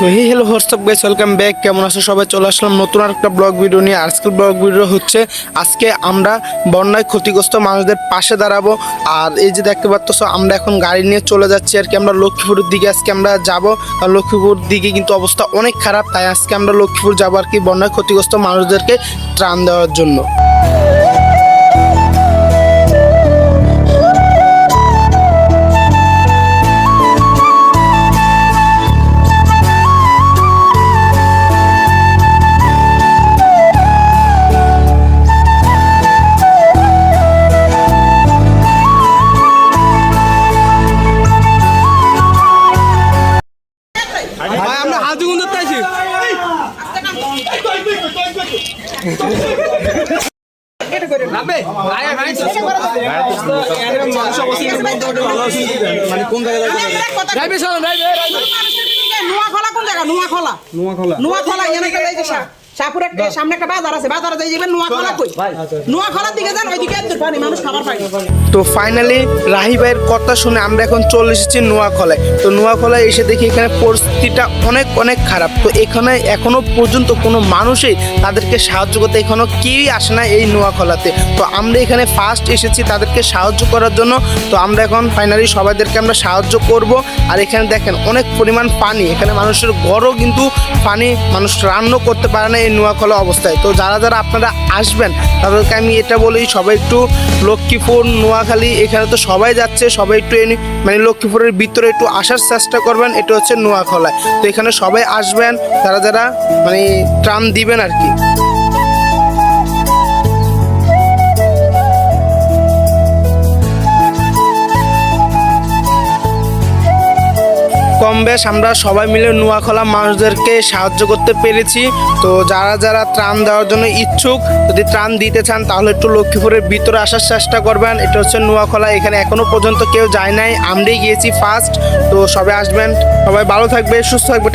তো hey hello WhatsApp guys welcome back কেমন আছো সবাই? চলে আসলাম নতুন একটা ব্লগ ভিডিও নিয়ে। আজকের ব্লগ ভিডিও হচ্ছে, আজকে আমরা বন্যায় ক্ষতিগ্রস্ত মানুষদের পাশে দাঁড়াবো। আর এই যে দেখতে পাচ্ছ, আমরা এখন গাড়ি নিয়ে চলে যাচ্ছি। আর কি আমরা লক্ষ্মীপুরের দিকে আজকে আমরা যাব। আর লক্ষ্মীপুর দিকে কিন্তু অবস্থা অনেক খারাপ। তাই আজকে আমরা লক্ষ্মীপুর যাব আর কি বন্যায় ক্ষতিগ্রস্ত মানুষদেরকে ত্রাণ দেওয়ার জন্য। নোয়াখলা কোন জায়গা? নোয়াখলা নোয়াখলা নোয়াখলা এখানে গেলে এই যে সা- শাহপুর একটা সামনে একটা বাজার আছে বাজারে যাই যাবেন নোয়াখলা কই? নোয়াখলার দিকে যান ওইদিকে এত পানি মানুষ খাবার পায় তো ফাইনালি রাহি ভাইয়ের কথা শুনে আমরা এখন চলে এসেছি নোয়াখলায়। তো নোয়াখলায় এসে দেখি এখানে পরিস্থিতিটা অনেক অনেক খারাপ। তো এখানে এখনও পর্যন্ত কোনো মানুষই তাদেরকে সাহায্য করতে এখনও কেউই আসে না এই নোয়াখলাতে। তো আমরা এখানে ফার্স্ট এসেছি তাদেরকে সাহায্য করার জন্য। তো আমরা এখন ফাইনালি সবাইদেরকে আমরা সাহায্য করব। আর এখানে দেখেন অনেক পরিমাণ পানি। এখানে মানুষের ঘরও কিন্তু পানি মানুষ রান্না করতে পারে না এই নোয়াখলা অবস্থায়। তো যারা যারা আপনারা আসবেন, তাদেরকে আমি এটা বলি, সবাই একটু লক্ষ্মীপুর, নোয়াখালী, এখানে তো সবাই যাচ্ছে, সবাই একটু মানে লক্ষ্মীপুরের ভিতরে একটু আসার চেষ্টা করবেন, এটা হচ্ছে নোয়াখলায় তো এখানে সবাই আসবেন, যারা যারা মানে ট্রাম দিবেন আর কি। কম বেশ, আমরা সবাই মিলে নোয়াখলা মানুষদেরকে সাহায্য করতে পেরেছি। তো যারা যারা ত্রাণ দেওয়ার জন্য ইচ্ছুক, যদি ত্রাণ দিতে চান, তাহলে একটু লক্ষ্মীপুরের ভিতরে আসার চেষ্টা করবেন। এটা হচ্ছে নোয়াখলা, এখানে এখনও পর্যন্ত কেউ যায় নাই। আমরাই গিয়েছি ফার্স্ট তো সবাই আসবেন। সবাই ভালো থাকবে, সুস্থ থাকবে।